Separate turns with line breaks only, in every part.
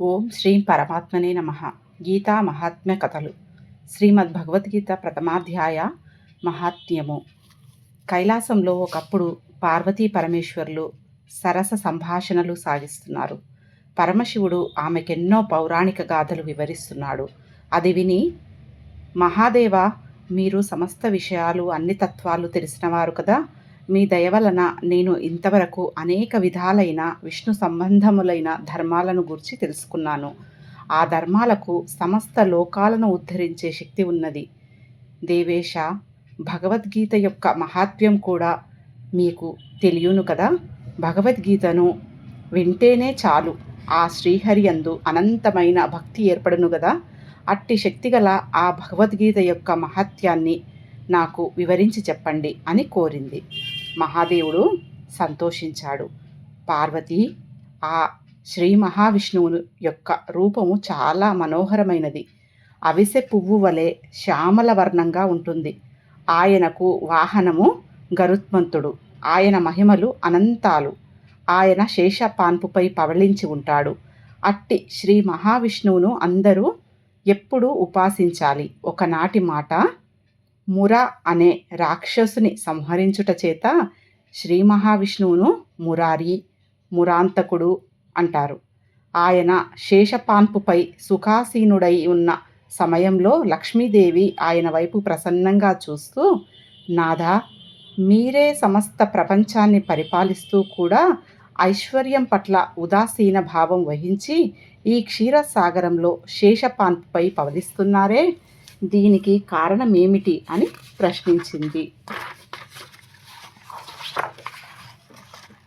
ఓం శ్రీ పరమాత్మనే నమ. గీతా మహాత్మ్య కథలు. శ్రీమద్ భగవద్గీత ప్రథమాధ్యాయ మహాత్మ్యము. కైలాసంలో ఒకప్పుడు పార్వతీ పరమేశ్వరులు సరస సంభాషణలు సాగిస్తున్నారు. పరమశివుడు ఆమెకెన్నో పౌరాణిక గాథలు వివరిస్తున్నాడు. అది విని మహాదేవ మీరు సమస్త విషయాలు అన్ని తత్వాలు తెలిసినవారు కదా? మీ దయ వలన నేను ఇంతవరకు అనేక విధాలైన విష్ణు సంబంధములైన ధర్మాలను గురించి తెలుసుకున్నాను. ఆ ధర్మాలకు సమస్త లోకాలను ఉద్ధరించే శక్తి ఉన్నది. దేవేశ భగవద్గీత యొక్క మహాత్మ్యం కూడా మీకు తెలియను కదా? భగవద్గీతను వింటేనే చాలు. ఆ శ్రీహరి అందు అనంతమైన భక్తి ఏర్పడును కదా అట్టి శక్తిగల ఆ భగవద్గీత యొక్క మహత్యాన్ని నాకు వివరించి చెప్పండి అని కోరింది. మహాదేవుడు సంతోషించాడు. పార్వతి ఆ శ్రీ మహావిష్ణువు యొక్క రూపము చాలా మనోహరమైనది. అవిసె పువ్వు వలె శ్యామల వర్ణంగా ఉంటుంది. ఆయనకు వాహనము గరుత్మంతుడు. ఆయన మహిమలు అనంతాలు. ఆయన శేషపాన్పుపై పవళించి ఉంటాడు. అట్టి శ్రీ మహావిష్ణువును అందరూ ఎప్పుడూ ఉపాసించాలి. ఒకనాటి మాట ముర అనే రాక్షసుని సంహరించుట చేత శ్రీ మహావిష్ణువును మురారి మురాంతకుడు అంటారు. ఆయన శేషపాన్పుపై సుఖాసీనుడై ఉన్న సమయంలో లక్ష్మీదేవి ఆయన వైపు ప్రసన్నంగా చూస్తూ నాదా మీరే సమస్త ప్రపంచాన్ని పరిపాలిస్తూ కూడా ఐశ్వర్యం పట్ల ఉదాసీన భావం వహించి ఈ క్షీరసాగరంలో శేషపాన్పుపై పవలిస్తున్నారే? దీనికి కారణం ఏమిటి అని ప్రశ్నించింది.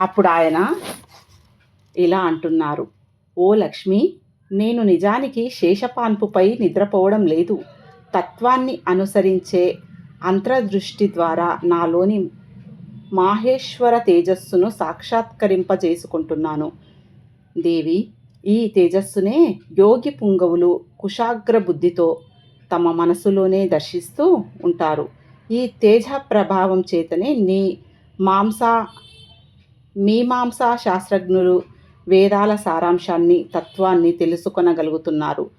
అప్పుడు ఆయన ఇలా అంటున్నారు. ఓ లక్ష్మి నేను నిజానికి శేషపాన్పుపై నిద్రపోవడం లేదు. తత్వాన్ని అనుసరించే అంతర్దృష్టి ద్వారా నాలోని మాహేశ్వర తేజస్సును సాక్షాత్కరింపజేసుకుంటున్నాను. దేవి ఈ తేజస్సునే యోగి పుంగవులు కుశాగ్ర బుద్ధితో తమ మనసులోనే దర్శిస్తూ ఉంటారు. ఈ తేజ ప్రభావం చేతనే నీ మాంస మీమాంసా శాస్త్రజ్ఞులు వేదాల సారాంశాన్ని తత్వాన్ని తెలుసుకొనగలుగుతున్నారు.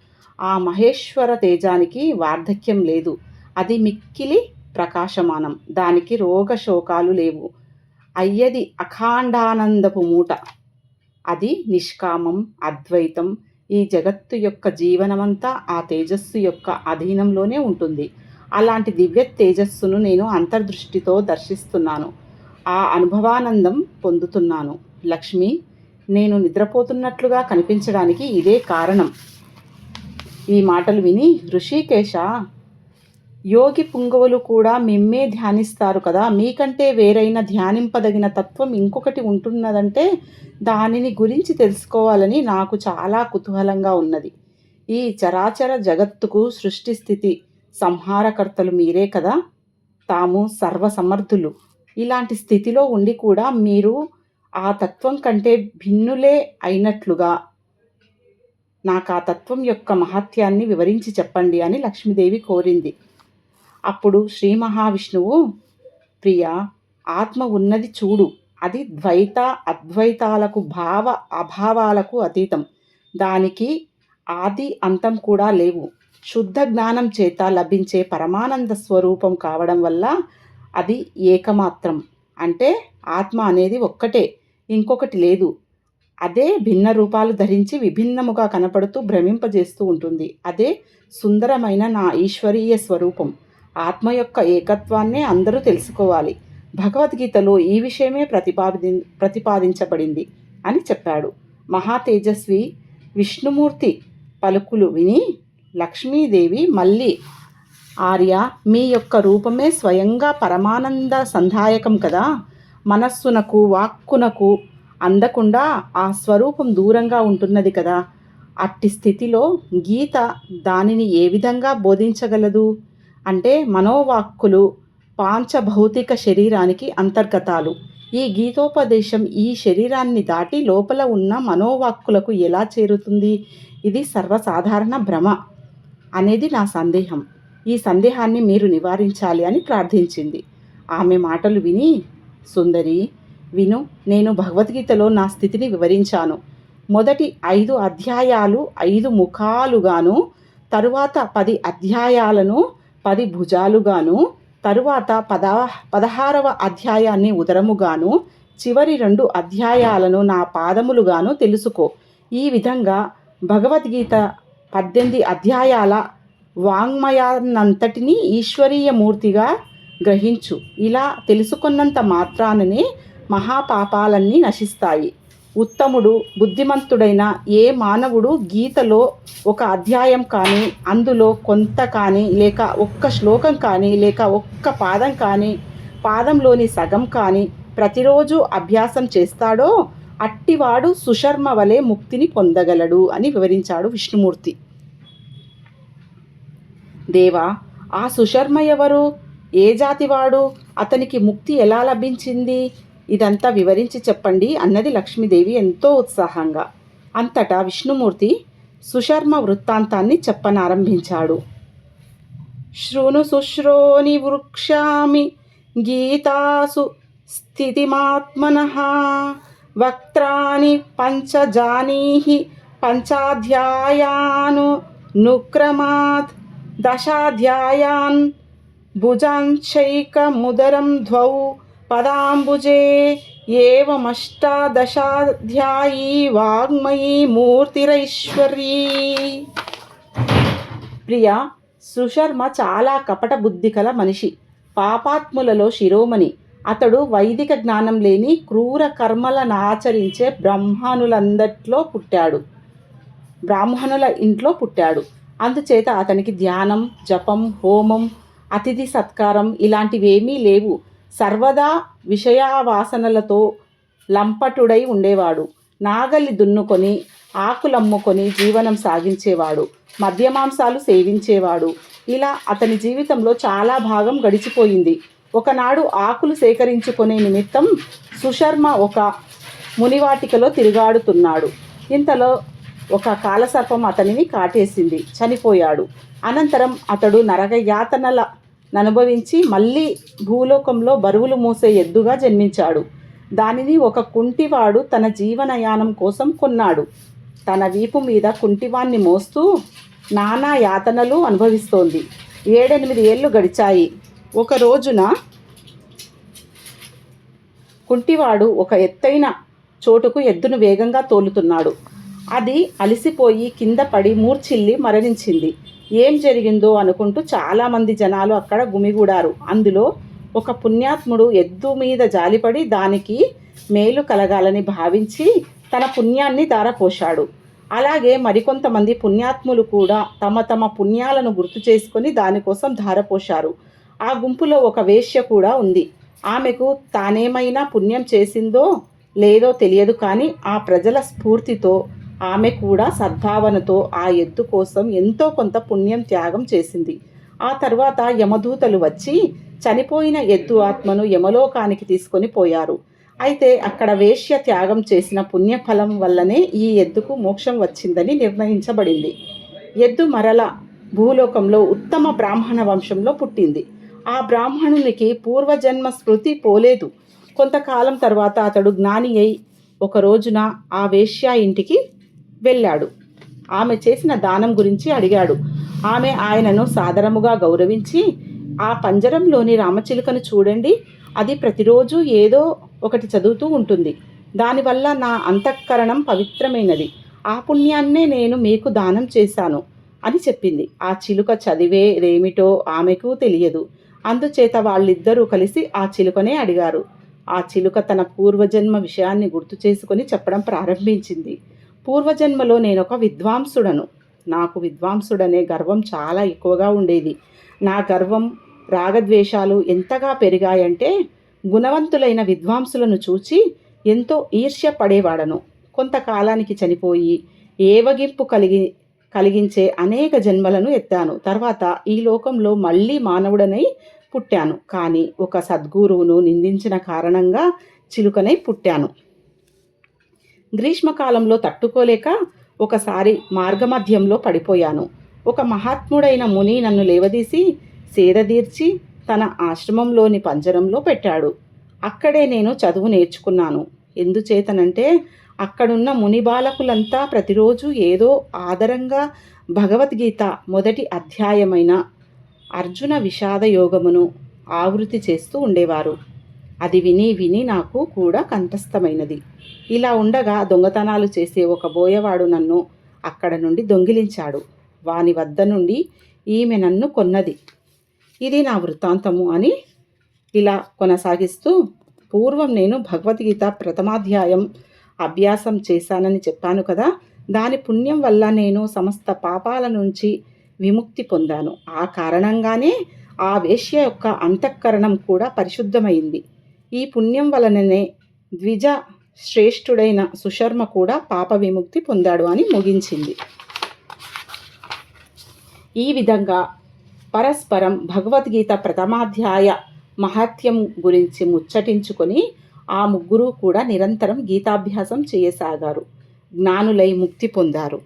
ఆ మహేశ్వర తేజానికి వార్ధక్యం లేదు. అది మిక్కిలి ప్రకాశమానం. దానికి రోగశోకాలు లేవు. అయ్యది అఖాండానందపు మూట. అది నిష్కామం అద్వైతం ఈ జగత్తు యొక్క జీవనమంతా ఆ తేజస్సు యొక్క అధీనంలోనే ఉంటుంది. అలాంటి దివ్య తేజస్సును నేను అంతర్దృష్టితో దర్శిస్తున్నాను. ఆ అనుభవానందం పొందుతున్నాను. లక్ష్మి నేను నిద్రపోతున్నట్లుగా కనిపించడానికి ఇదే కారణం. ఈ మాటలు విని ఋషికేశ యోగి పుంగవులు కూడా మిమ్మే ధ్యానిస్తారు కదా. మీకంటే వేరైన ధ్యానింపదగిన తత్వం ఇంకొకటి ఉంటున్నదంటే దానిని గురించి తెలుసుకోవాలని నాకు చాలా కుతూహలంగా ఉన్నది. ఈ చరాచర జగత్తుకు సృష్టి స్థితి సంహారకర్తలు మీరే కదా. తాము సర్వసమర్థులు. ఇలాంటి స్థితిలో ఉండి కూడా మీరు ఆ తత్వం కంటే భిన్నులే అయినట్లుగా నాకు ఆ తత్వం యొక్క మహత్యాన్ని వివరించి చెప్పండి అని లక్ష్మీదేవి కోరింది. అప్పుడు శ్రీ మహావిష్ణువు ప్రియ ఆత్మ ఉన్నది చూడు. అది ద్వైత అద్వైతాలకు భావ అభావాలకు అతీతం. దానికి ఆది అంతం కూడా లేవు. శుద్ధ జ్ఞానం చేత లభించే పరమానంద స్వరూపం కావడం వల్ల అది ఏకమాత్రం. అంటే ఆత్మ అనేది ఒక్కటే ఇంకొకటి లేదు. అదే భిన్న రూపాలు ధరించి విభిన్నముగా కనపడుతూ భ్రమింపజేస్తూ ఉంటుంది. అదే సుందరమైన నా ఈశ్వరీయ స్వరూపం. ఆత్మ యొక్క ఏకత్వాన్నే అందరూ తెలుసుకోవాలి. భగవద్గీతలో ఈ విషయమే ప్రతిపాది ప్రతిపాదించబడింది అని చెప్పాడు. మహా తేజస్వి విష్ణుమూర్తి పలుకులు విని లక్ష్మీదేవి మళ్ళీ ఆర్య మీ యొక్క రూపమే స్వయంగా పరమానంద సంధాయకం కదా. మనస్సునకు వాక్కునకు అందకుండా ఆ స్వరూపం దూరంగా ఉంటున్నది కదా. అట్టి స్థితిలో గీత దానిని ఏ విధంగా బోధించగలదు? అంటే మనోవాక్కులు పాంచభౌతిక శరీరానికి అంతర్గతాలు. ఈ గీతోపదేశం ఈ శరీరాన్ని దాటి లోపల ఉన్న మనోవాక్కులకు ఎలా చేరుతుంది? ఇది సర్వసాధారణ భ్రమ అనేది నా సందేహం. ఈ సందేహాన్ని మీరు నివారించాలి అని ప్రార్థించింది. ఆమె మాటలు విని సుందరి విను నేను భగవద్గీతలో నా స్థితిని వివరించాను. మొదటి ఐదు అధ్యాయాలు ఐదు ముఖాలుగాను తరువాత పది అధ్యాయాలను పది భుజాలుగాను తరువాత పదా పదహారవ అధ్యాయాన్ని ఉదరముగాను చివరి రెండు అధ్యాయాలను నా పాదములుగాను తెలుసుకో. ఈ విధంగా భగవద్గీత పద్దెనిమిది అధ్యాయాల వాంగ్మయాన్నంతటినీ ఈశ్వరీయ మూర్తిగా గ్రహించు. ఇలా తెలుసుకున్నంత మాత్రాననే మహాపాపాలన్నీ నశిస్తాయి. ఉత్తముడు బుద్ధిమంతుడైన ఏ మానవుడు గీతలో ఒక అధ్యాయం కానీ అందులో కొంత కానీ లేక ఒక్క శ్లోకం కానీ లేక ఒక్క పాదం కానీ పాదంలోని సగం కానీ ప్రతిరోజు అభ్యాసం చేస్తాడో అట్టివాడు సుశర్మ వలె ముక్తిని పొందగలడు అని వివరించాడు విష్ణుమూర్తి. దేవా ఆ సుశర్మ ఎవరు? ఏ జాతివాడు? అతనికి ముక్తి ఎలా లభించింది? ఇదంతా వివరించి చెప్పండి అన్నది లక్ష్మీదేవి ఎంతో ఉత్సాహంగా. అంతటా విష్ణుమూర్తి సుశర్మ వృత్తాంతాన్ని చెప్పనారంభించాడు. శృణు శుశ్రోని వృక్షామి గీతాసు స్థితిమాత్మన వక్త్రాని పంచజానీహి పంచాధ్యాయాను నుక్రమాత్ దశాధ్యాయాన్ భుజాంశైకముదరం ద్వౌ పదాంబుజే ఏమష్టాదశాధ్యాయీ వాగ్మయీ మూర్తిరైశ్వర్యీ ప్రియ సుశర్మ చాలా కపట బుద్ధి కల మనిషి. పాపాత్ములలో శిరోమణి. అతడు వైదిక జ్ఞానం లేని క్రూర కర్మలను ఆచరించే బ్రాహ్మణులందట్లో పుట్టాడు. బ్రాహ్మణుల ఇంట్లో పుట్టాడు. అందుచేత అతనికి ధ్యానం జపం హోమం అతిథి సత్కారం ఇలాంటివేమీ లేవు. సర్వదా విషయావాసనలతో లంపటుడై ఉండేవాడు. నాగలి దున్నుకొని ఆకులమ్ముకొని జీవనం సాగించేవాడు. మద్యమాంసాలు సేవించేవాడు. ఇలా అతని జీవితంలో చాలా భాగం గడిచిపోయింది. ఒకనాడు ఆకులు సేకరించుకునే నిమిత్తం సుశర్మ ఒక మునివాటికలో తిరుగాడుతున్నాడు. ఇంతలో ఒక కాలసర్పం అతనిని కాటేసింది. చనిపోయాడు. అనంతరం అతడు నరక యాతనల అనుభవించి మళ్ళీ భూలోకంలో బరువులు మోసే ఎద్దుగా జన్మించాడు. దానిని ఒక కుంటివాడు తన జీవనయానం కోసం కొన్నాడు. తన వీపు మీద కుంటివాన్ని మోస్తూ నానా యాతనలు అనుభవిస్తోంది. ఏడెనిమిది ఏళ్ళు గడిచాయి. ఒక రోజున కుంటివాడు ఒక ఎత్తైన చోటుకు ఎద్దును వేగంగా తోలుతున్నాడు. అది అలిసిపోయి కింద పడి మూర్చిల్లి మరణించింది. ఏం జరిగిందో అనుకుంటూ చాలామంది జనాలు అక్కడ గుమిగూడారు. అందులో ఒక పుణ్యాత్ముడు ఎద్దు మీద జాలిపడి దానికి మేలు కలగాలని భావించి తన పుణ్యాన్ని దారపోశాడు అలాగే మరికొంతమంది పుణ్యాత్ములు కూడా తమ తమ పుణ్యాలను గుర్తు చేసుకొని దానికోసం ధారపోశారు. ఆ గుంపులో ఒక వేశ్య కూడా ఉంది. ఆమెకు తానేమైనా పుణ్యం చేసిందో లేదో తెలియదు కానీ ఆ ప్రజల స్ఫూర్తితో ఆమె కూడా సద్భావనతో ఆ ఎద్దు కోసం ఎంతో కొంత పుణ్యం త్యాగం చేసింది. ఆ తర్వాత యమదూతలు వచ్చి చనిపోయిన ఎద్దు ఆత్మను యమలోకానికి తీసుకొని పోయారు. అయితే అక్కడ వేశ్య త్యాగం చేసిన పుణ్యఫలం వల్లనే ఈ ఎద్దుకు మోక్షం వచ్చిందని నిర్ణయించబడింది. ఎద్దు మరల భూలోకంలో ఉత్తమ బ్రాహ్మణ వంశంలో పుట్టింది. ఆ బ్రాహ్మణునికి పూర్వజన్మ స్మృతి పోలేదు. కొంతకాలం తర్వాత అతడు జ్ఞాని అయి ఒక రోజున ఆ వేశ్య ఇంటికి వెళ్ళాడు. ఆమె చేసిన దానం గురించి అడిగాడు. ఆమె ఆయనను సాదరముగా గౌరవించి ఆ పంజరంలోని రామచిలుకను చూడండి. అది ప్రతిరోజు ఏదో ఒకటి చదువుతూ ఉంటుంది. దానివల్ల నా అంతఃకరణం పవిత్రమైనది. ఆ పుణ్యాన్నే నేను మీకు దానం చేశాను అని చెప్పింది. ఆ చిలుక చదివేదేమిటో ఆమెకు తెలియదు. అందుచేత వాళ్ళిద్దరూ కలిసి ఆ చిలుకనే అడిగారు. ఆ చిలుక తన పూర్వజన్మ విషయాన్ని గుర్తు చేసుకొని చెప్పడం ప్రారంభించింది. పూర్వజన్మలో నేను ఒక విద్వాంసుడను. నాకు విద్వాంసుడనే గర్వం చాలా ఎక్కువగా ఉండేది. నా గర్వం రాగద్వేషాలు ఎంతగా పెరిగాయంటే గుణవంతులైన విద్వాంసులను చూచి ఎంతో ఈర్ష్య పడేవాడను కొంతకాలానికి చనిపోయి ఏవగింపు కలిగి కలిగించే అనేక జన్మలను ఎత్తాను. తర్వాత ఈ లోకంలో మళ్ళీ మానవుడనై పుట్టాను. కానీ ఒక సద్గురువును నిందించిన కారణంగా చిలుకనై పుట్టాను. గ్రీష్మకాలంలో తట్టుకోలేక ఒకసారి మార్గమధ్యంలో పడిపోయాను. ఒక మహాత్ముడైన ముని నన్ను లేవదీసి సేదదీర్చి తన ఆశ్రమంలోని పంజరంలో పెట్టాడు. అక్కడే నేను చదువు నేర్చుకున్నాను. ఎందుచేతనంటే అక్కడున్న ముని బాలకులంతా ప్రతిరోజు ఏదో ఆదరంగా భగవద్గీత మొదటి అధ్యాయమైన అర్జున విషాద యోగమును ఆవృత్తి చేస్తూ ఉండేవారు. అది విని విని నాకు కూడా కంఠస్థమైనది. ఇలా ఉండగా దొంగతనాలు చేసే ఒక బోయవాడు నన్ను అక్కడ నుండి దొంగిలించాడు. వాని వద్ద నుండి ఈమె నన్ను కొన్నది. ఇది నా వృత్తాంతము అని ఇలా కొనసాగిస్తూ పూర్వం నేను భగవద్గీత ప్రథమాధ్యాయం అభ్యాసం చేశానని చెప్పాను కదా దాని పుణ్యం వల్ల నేను సమస్త పాపాల నుంచి విముక్తి పొందాను. ఆ కారణంగానే ఆ వేష్య యొక్క అంతఃకరణం కూడా పరిశుద్ధమైంది. ఈ పుణ్యం వలననే ద్విజ శ్రేష్ఠుడైన సుశర్మ కూడా పాప విముక్తి పొందాడు అని ముగించింది. ఈ విధంగా పరస్పరం భగవద్గీత ప్రథమాధ్యాయ మహత్యం గురించి ముచ్చటించుకొని ఆ ముగ్గురు కూడా నిరంతరం గీతాభ్యాసం చేయసాగారు. జ్ఞానులై ముక్తి పొందారు.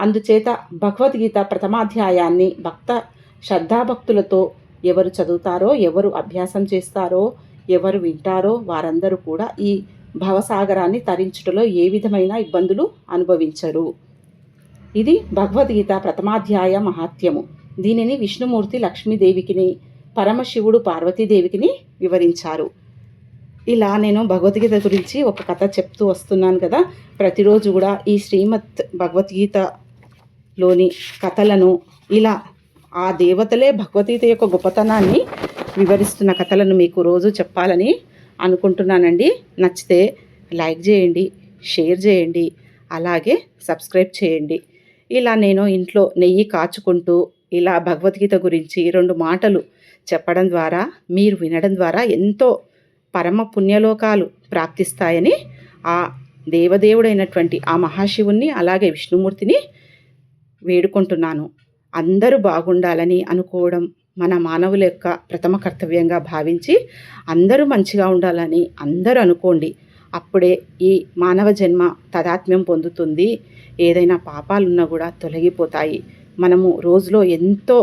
అందుచేత భగవద్గీత ప్రథమాధ్యాయాన్ని భక్త శ్రద్ధాభక్తులతో ఎవరు చదువుతారో ఎవరు అభ్యాసం చేస్తారో ఎవరు వింటారో వారందరూ కూడా ఈ భవసాగరాన్ని తరించుటలో ఏ విధమైన ఇబ్బందులు అనుభవించరు. ఇది భగవద్గీత ప్రథమాధ్యాయ మహాత్యము దీనిని విష్ణుమూర్తి లక్ష్మీదేవికిని పరమశివుడు పార్వతీదేవికిని వివరించారు. ఇలా నేను భగవద్గీత గురించి ఒక కథ చెప్తూ వస్తున్నాను కదా. ప్రతిరోజు కూడా ఈ శ్రీమత్ భగవద్గీతలోని కథలను ఇలా ఆ దేవతలే భగవద్గీత యొక్క గొప్పతనాన్ని వివరిస్తున్న కథలను మీకు రోజు చెప్పాలని అనుకుంటున్నానండి. నచ్చితే లైక్ చేయండి షేర్ చేయండి అలాగే సబ్స్క్రైబ్ చేయండి. ఇలా నేను ఇంట్లో నెయ్యి కాచుకుంటూ ఇలా భగవద్గీత గురించి రెండు మాటలు చెప్పడం ద్వారా మీరు వినడం ద్వారా ఎంతో పరమ పుణ్యలోకాలు ప్రాప్తిస్తాయని ఆ దేవదేవుడైనటువంటి ఆ మహాశివుణ్ణి అలాగే విష్ణుమూర్తిని వేడుకుంటున్నాను. అందరూ బాగుండాలని అనుకోవడం మన మానవుల యొక్క ప్రథమ కర్తవ్యంగా భావించి అందరూ మంచిగా ఉండాలని అందరూ అనుకోండి అప్పుడే ఈ మానవ జన్మ తదాత్మ్యం పొందుతుంది. ఏదైనా పాపాలున్నా కూడా తొలగిపోతాయి. మనము రోజులో ఎంతో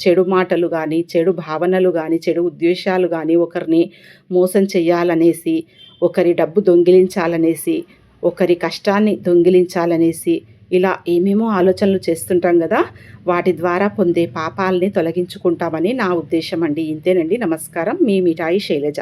చెడు మాటలు కానీ చెడు భావనలు కానీ చెడు ఉద్దేశాలు కానీ ఒకరిని మోసం చేయాలనేసి ఒకరి డబ్బు దొంగిలించాలనేసి ఒకరి కష్టాన్ని దొంగిలించాలనేసి ఇలా ఏమేమో ఆలోచనలు చేస్తుంటాం కదా వాటి ద్వారా పొందే పాపాలని తొలగించుకుంటామని నా ఉద్దేశం అండి ఇంతేనండి. నమస్కారం. మీ మిఠాయి శైలజ.